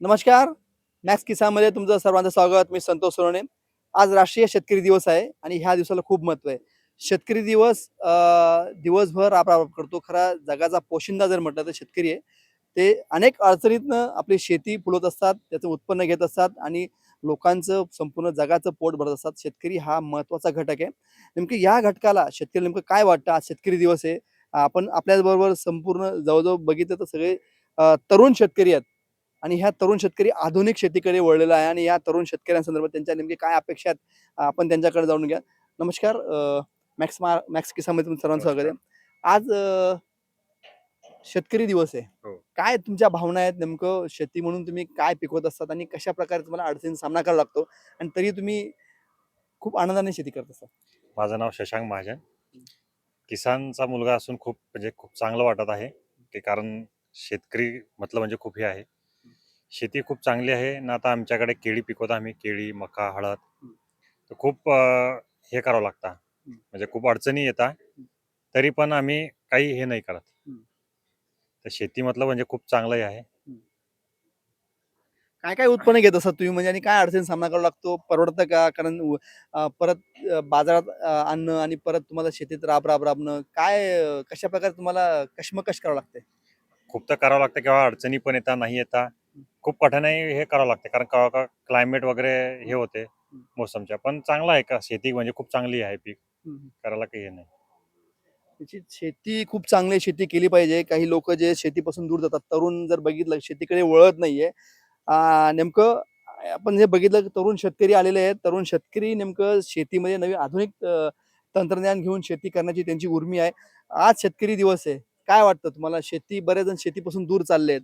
नमस्कार. मॅक्स किसानमध्ये तुमचं सर्वांचं स्वागत. मी संतोष सोनवणे आज राष्ट्रीय शेतकरी दिवस आहे आणि ह्या दिवसाला खूप महत्त्व आहे. शेतकरी दिवस दिवसभर आपण करतो. खरा जगाचा पोशिंदा जर म्हटलं तर शेतकरी आहे. ते अनेक अडचणीतनं आपली शेती फुलवत असतात त्याचं उत्पन्न घेत असतात आणि लोकांचं संपूर्ण जगाचं पोट भरत असतात. शेतकरी हा महत्त्वाचा घटक आहे. नेमकं या घटकाला शेतकरी नेमकं काय वाटतं? आज शेतकरी दिवस आहे. आपण आपल्याबरोबर संपूर्ण जवळजवळ बघितलं तर सगळे तरुण शेतकरी आहेत. आणि ह्या तरुण शेतकरी आधुनिक शेतीकडे वळलेला आहे आणि या तरुण शेतकऱ्यांसंदर्भात त्यांच्या नेमके काय अपेक्षा आहेत आपण त्यांच्याकडे जाऊन घ्या. नमस्कार मॅक्स मा मॅक्स किसामध्ये तुमचं सर्वांचं स्वागत आहे. आज अं, शेतकरी दिवस आहे. हो. काय तुमच्या भावना आहेत नेमकं? शेती म्हणून तुम्ही काय पिकवत असतात आणि कशा प्रकारे तुम्हाला अडचणीचा सामना करावा लागतो? आणि तरी तुम्ही खूप आनंदाने शेती करत असता माझं नाव शशांक महाजन. किसानचा मुलगा असून खूप म्हणजे खूप चांगलं वाटत आहे. की कारण शेतकरी म्हटलं म्हणजे खूप हे आहे. शेती खूप चांगली आहे. ना आता आमच्याकडे केळी पिकवतो आम्ही केळी मका हळद. तर खूप अं, हे करावं लागतं. म्हणजे खूप अडचणी येतात. तरी पण आम्ही काही हे नाही करत. हम्म. तर शेती म्हटलं म्हणजे खूप चांगलंही आहे. काय काय उत्पन्न घेत असतात तुम्ही? म्हणजे आणि काय अडचणी सामना करावा लागतो? परवडतं का? कारण अं, परत अं, बाजारात अं, आणणं आणि परत तुम्हाला शेतीत राब राब राबणं काय अं, कशा प्रकारे तुम्हाला कशमकश करावं लागते खूप तर करावं लागतं किंवा अडचणी पण येतात नाही येतात. खूप कठीणाई हे करावं लागते. कारण का का क्लायमेट वगैरे हे होते मोसमच्या. पण चांगलं आहे का? शेती म्हणजे खूप चांगली आहे पीक. करायला काही हे नाही. त्याची शेती खूप चांगली शेती केली पाहिजे. काही लोक जे शेतीपासून दूर जातात. तरुण जर बघितलं शेतीकडे वळत नाहीये. आ, नेमकं आपण जे बघितलं की तरुण शेतकरी आलेले आहेत. तरुण शेतकरी नेमकं शेतीमध्ये नवीन आधुनिक अ, तंत्रज्ञान घेऊन शेती करण्याची त्यांची उर्मी आहे. आज शेतकरी दिवस आहे. काय वाटतं तुम्हाला? शेती बरेच जण शेतीपासून दूर चालले आहेत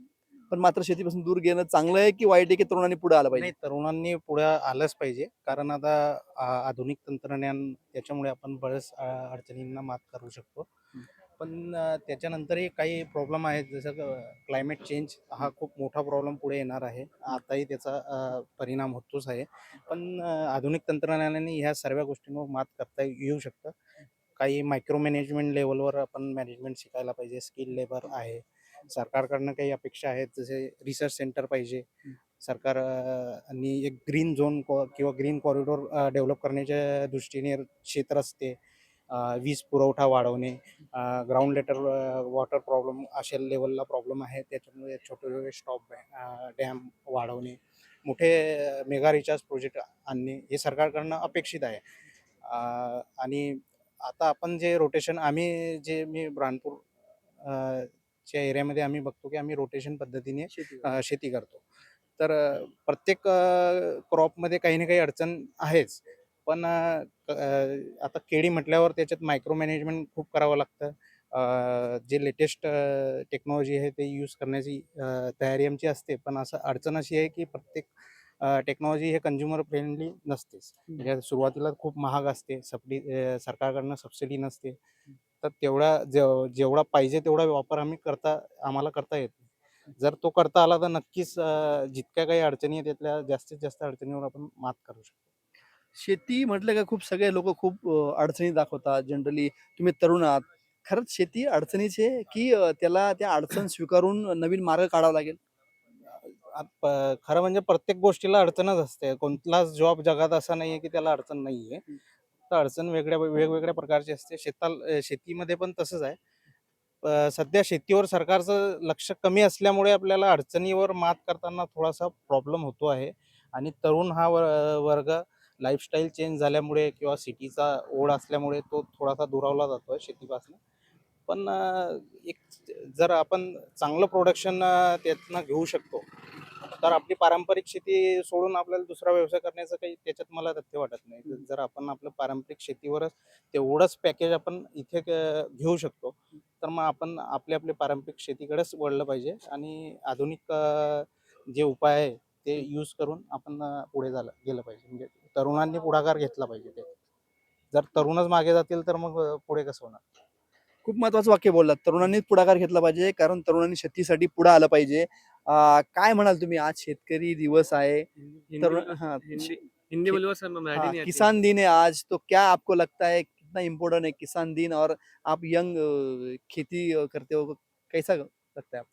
पण मात्र शेतीपासून दूर गेलं चांगलं आहे की वाईट आहे की तरुणांनी पुढे आलं पाहिजे? नाही तरुणांनी पुढे आलंच पाहिजे. कारण आता आ- आधुनिक तंत्रज्ञान त्याच्यामुळे आपण बऱ्याच अडचणींना मात करू शकतो. पण त्याच्यानंतरही काही प्रॉब्लेम आहेत. जसं क्लायमेट चेंज हा खूप मोठा प्रॉब्लेम पुढे येणार आहे. आताही त्याचा परिणाम होतोच आहे. पण आधुनिक तंत्रज्ञानाने ह्या सर्व गोष्टींवर मात करता येऊ शकतं. काही मायक्रो मॅनेजमेंट लेवलवर आपण मॅनेजमेंट शिकायला पाहिजे. स्किल लेबर आहे. सरकारकडनं काही अपेक्षा आहेत जसे रिसर्च सेंटर पाहिजे. सरकार आणि एक ग्रीन झोन किंवा ग्रीन कॉरिडॉर डेव्हलप करण्याच्या दृष्टीने शेतरस्ते अ, वीज पुरवठा वाढवणे ग्राउंड लेटर वॉटर प्रॉब्लेम अशा लेवलला प्रॉब्लेम आहे. त्याच्यामुळे छोटे छोटे स्टॉप डॅम वाढवणे मोठे मेगा रिचार्ज प्रोजेक्ट आणणे हे सरकारकडनं अपेक्षित आहे. आणि आता आपण जे रोटेशन आम्ही जे मी ब्राणपूर च्या एरियामध्ये आम्ही बघतो की आम्ही रोटेशन पद्धतीने शेती करतो. तर प्रत्येक क्रॉपमध्ये काही ना काही अडचण आहेच. पण आता केळी म्हटल्यावर त्याच्यात मायक्रो मॅनेजमेंट खूप करावं लागतं. जे लेटेस्ट टेक्नॉलॉजी आहे ते यूज करण्याची तयारी आमची असते. पण असं अडचण अशी आहे की प्रत्येक टेक्नॉलॉजी हे कंझ्युमर फ्रेंडली नसतेच. म्हणजे सुरुवातीला खूप महाग असते. सबडी सरकारकडनं सबसिडी नसते. तर तेवढा जेव जेवढा पाहिजे तेवढा वापर आम्ही करता आम्हाला करता येत नाही. जर तो करता आला तर नक्कीच अ, जितक्या काही अडचणी आहेत त्यातल्या जास्तीत जास्त अडचणीवर आपण मात करू शकतो. शेती म्हटलं का खूप सगळे लोक खूप अ, अडचणी दाखवतात. जनरली तुम्ही तरुण आहात. खरंच शेती अडचणीची की अ, त्याला त्या अडचण स्वीकारून नवीन मार्ग काढावा लागेल? प- खरं म्हणजे प्रत्येक गोष्टीला अडचणच असते. कोणताच जॉब जगात असा नाहीये की त्याला अडचण नाहीये. तर अडचण वेगळ्या वेगवेगळ्या प्रकारची असते. शेताल शेतीमध्ये पण तसंच आहे. सध्या शेतीवर सरकारचं लक्ष कमी असल्यामुळे आपल्याला अडचणीवर मात करताना थोडासा प्रॉब्लेम होतो आहे. आणि तरुण हा वर्ग लाईफस्टाईल चेंज झाल्यामुळे किंवा सिटीचा ओढ असल्यामुळे तो थोडासा दुरावला जातो आहे शेतीपासून. पण एक जर आपण चांगलं प्रोडक्शन त्यातनं घेऊ शकतो तर आपली पारंपरिक शेती सोडून आपल्याला दुसरा व्यवसाय करण्याचं काही त्याच्यात मला तथ्य वाटत नाही. जर आपण आपलं पारंपरिक शेतीवरच तेवढंच पॅकेज आपण इथे घेऊ शकतो तर मग आपण आपले आपले पारंपरिक शेतीकडेच वळलं पाहिजे आणि आधुनिक जे उपाय आहे ते यूज करून आपण पुढे झालं गेलं पाहिजे. म्हणजे तरुणांनी पुढाकार घेतला पाहिजे ते. जर तरुणच मागे जातील तर मग पुढे कसं होणार? खूप महत्वाचं वाक्य बोललात. तरुणांनी पुढाकार घेतला पाहिजे कारण तरुणांनी शेतीसाठी पुढे आलं पाहिजे. काय म्हणाल तुम्ही? आज शेतकरी दिवस आहे. तरुण हाँ, हिंदी हिंदी बोलो सर मैं मैडी हाँ, नहीं आती किसान दिन है आज. तो क्या आपको लगता है? कितना इम्पोर्टेंट है किसान दिन? और आप यंग खेती अ, करते हो? कैसा लगता है आपको?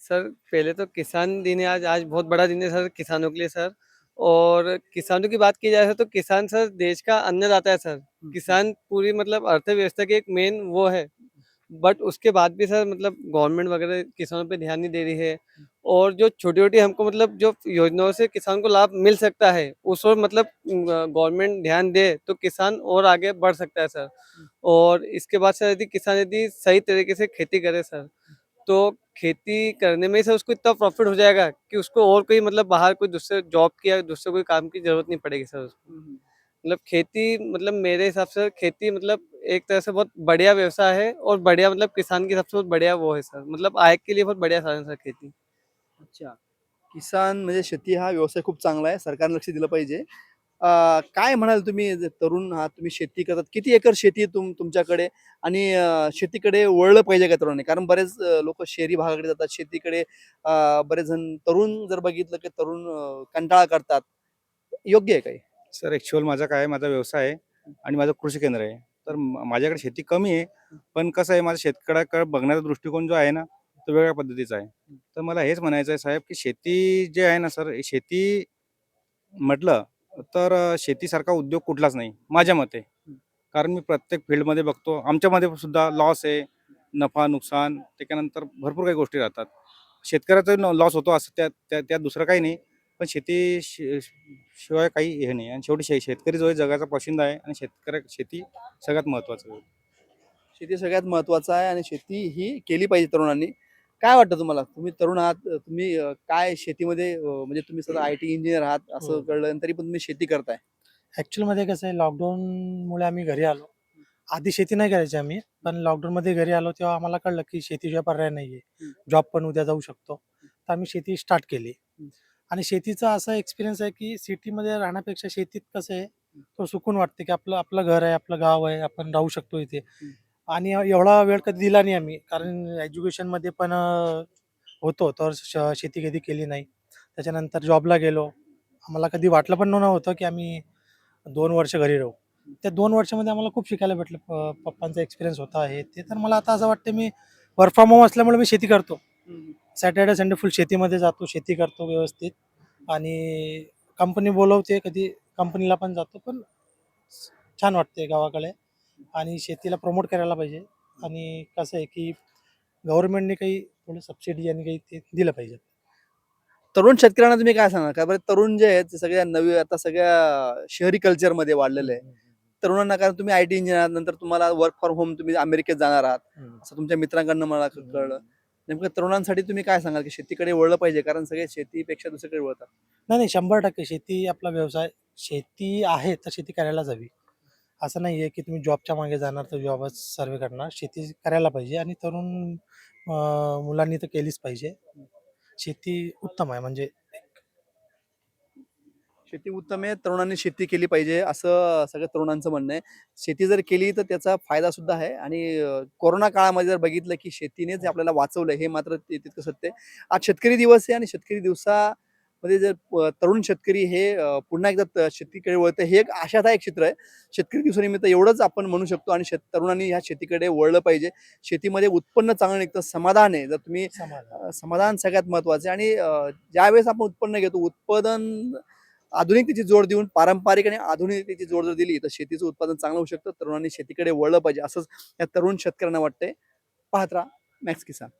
सर पहले तो किसान दिन है आज। आज बहुत बड़ा दिन है सर किसानों के लिए सर। और किसानों की बात की जाए तो किसान सर देश का अन्नदाता है सर। किसान पूरी मतलब अर्थव्यवस्था के एक मेन वो है। बट उसके बाद भी सर मतलब गवर्नमेंट वगैरह किसानों पे ध्यान नहीं दे रही है। और जो छोटी छोटी हमको मतलब जो योजनाओं से किसान को लाभ मिल सकता है उस पर मतलब गवर्नमेंट ध्यान दे तो किसान और आगे बढ़ सकता है सर। और इसके बाद सर यदि किसान यदि सही तरीके से खेती करे सर तो खेती करने में सर उसको इतना प्रॉफिट हो जाएगा कि उसको और कोई मतलब बाहर कोई दूसरे जॉब की या दूसरे कोई काम की ज़रूरत नहीं पड़ेगी सर उसको। मतलब खेती मतलब मेरे हिसाब से खेती मतलब एक तरह से बहुत बढ़िया व्यवसाय है और बढ़िया मतलब किसान की सबसे बहुत बढ़िया वो है सर। मतलब आय के लिए बहुत बढ़िया साधन सर खेती। अच्छा। किसान म्हणजे शेती हा व्यवसाय खूप चांगला आहे सरकारने लक्ष दिलं पाहिजे. अं, काय म्हणाल तुम्ही जे तरुण आहात तुम्ही शेती करतात? किती एकर शेती आहे तुम तुमच्याकडे? आणि अं, शेतीकडे वळलं पाहिजे का तरुणांनी? कारण बरेच लोक शहरी भागाकडे जातात शेतीकडे अं, बरेच जण तरुण जर बघितलं की तरुण अं, कंटाळा करतात. योग्य आहे काही? सर ॲक्च्युअल माझा काय आहे, माझा व्यवसाय आहे आणि माझं कृषी केंद्र आहे. तर माझ्याकडे शेती कमी आहे पण कसं आहे माझा शेतकऱ्याकडे बघण्याचा दृष्टिकोन जो आहे ना तो वेगळ्या पद्धतीचा आहे. तर मला हेच म्हणायचं आहे साहेब की शेती जे आहे ना सर शेती म्हटलं तर शेतीसारखा उद्योग कुठलाच नाही माझ्या मते. कारण मी प्रत्येक फील्डमध्ये बघतो आमच्यामध्ये सुद्धा लॉस आहे नफा नुकसान त्याच्यानंतर भरपूर काही गोष्टी राहतात. शेतकऱ्याचा लॉस होतो असं त्या त्या त्यात दुसरं काही नाही. पण शेती शि- शिवाय काही हे नाही. आणि शेवटी शे शेतकरी जो आहे जगाचा पोशिंदा आहे आणि शेतकऱ्या शेती सगळ्यात महत्त्वाचं आहे. शेती सगळ्यात महत्वाचं आहे आणि शेती ही केली पाहिजे तरुणांनी. काय वाटतं तुम्हाला? तुम्ही तरुण आहात तुम्ही अं, काय शेतीमध्ये अं, म्हणजे तुम्ही सध्या आय टी इंजिनियर आहात असं हो. कळलं तरी पण तुम्ही शेती करताय. ॲक्च्युअलमध्ये कसं आहे लॉकडाऊनमुळे आम्ही घरी आलो. आधी शेती नाही करायची आम्ही पण लॉकडाऊनमध्ये घरी आलो तेव्हा आम्हाला कळलं की शेतीशिवाय पर्याय नाही आहे हम्म. जॉब पण उद्या जाऊ शकतो. तर आम्ही शेती स्टार्ट केली. हम्म. आणि शेतीचा असा एक्सपिरियन्स आहे की सिटीमध्ये राहण्यापेक्षा शेतीत कसं आहे तो सुकून वाटते की आपलं आपलं घर आहे आपलं गाव आहे आपण राहू शकतो इथे. आणि एवढा वेळ कधी दिला नाही आम्ही कारण एज्युकेशनमध्ये पण होतो तर श- शेती कधी केली नाही. त्याच्यानंतर जॉबला गेलो. आम्हाला कधी वाटलं पण नव्हतं की आम्ही दोन वर्ष घरी राहू. त्या दोन वर्षामध्ये आम्हाला खूप शिकायला भेटलं. प- पप्पांचा एक्सपिरियन्स होता आहे. ते तर मला आता असं वाटतं मी वर्क फ्रॉम होम असल्यामुळे मी शेती करतो. सॅटर्डे संडे फुल शेतीमध्ये जातो शेती करतो व्यवस्थित. आणि कंपनी बोलवते कधी कंपनीला पण जातो पण छान वाटते गावाकडे. आणि शेतीला प्रमोट करायला पाहिजे. आणि कसं आहे की गव्हर्नमेंटने काही थोडं सबसिडी आणि काही ते दिलं पाहिजे. तरुण शेतकऱ्यांना तुम्ही काय सांगा का बरं तरुण जे आहेत ते सगळ्या नवी आता सगळ्या शहरी कल्चरमध्ये वाढलेले आहे तरुणांना कारण तुम्ही आय टी इंजिनियर नंतर तुम्हाला वर्क फ्रॉम होम तुम्ही अमेरिकेत जाणार आहात. असं तुमच्या मित्रांकडनं मला कळलं. नेमकं तरुणांसाठी तुम्ही काय सांगाल की शेतीकडे वळलं पाहिजे? कारण सगळे शेतीपेक्षा दुसरीकडे वळतात. नाही नाही शंभर टक्के शेती आपला व्यवसाय शेती आहे तर शेती करायलाच हवी. असं नाही आहे की तुम्ही जॉबच्या मागे जाणार तर जॉबच सर्वे करणार. शेती करायला पाहिजे आणि तरुण मुलांनी तर केलीच पाहिजे. शेती उत्तम आहे. म्हणजे शेती उत्तम आहे तरुणांनी शेती केली पाहिजे असं सगळ्या तरुणांचं म्हणणं आहे. शेती जर केली तर त्याचा फायदा सुद्धा आहे आणि कोरोना काळामध्ये जर बघितलं की शेतीनेच आपल्याला वाचवलं हे मात्र तितकं सत्य आहे. आज शेतकरी दिवस आहे आणि शेतकरी दिवसामध्ये जर अं, तरुण शेतकरी हे पुन्हा एकदा शेतीकडे वळतं हे एक आशादायक चित्र आहे. शेतकरी दिवसानिमित्त एवढंच आपण म्हणू शकतो आणि शेत तरुणांनी ह्या शेतीकडे वळलं पाहिजे. शेतीमध्ये उत्पन्न चांगलं निघतं समाधान आहे. जर तुम्ही समाधान. सगळ्यात महत्त्वाचे आणि अ, ज्यावेळेस आपण उत्पन्न घेतो उत्पादन आधुनिकतेची जोड देऊन पारंपरिक आणि आधुनिकतेची जोड जर दिली तर शेतीचं उत्पादन चांगलं होऊ शकतं तरुणांनी शेतीकडे वळलं पाहिजे असंच या तरुण शेतकऱ्यांना वाटतंय. पाहत राहा मॅक्स किसान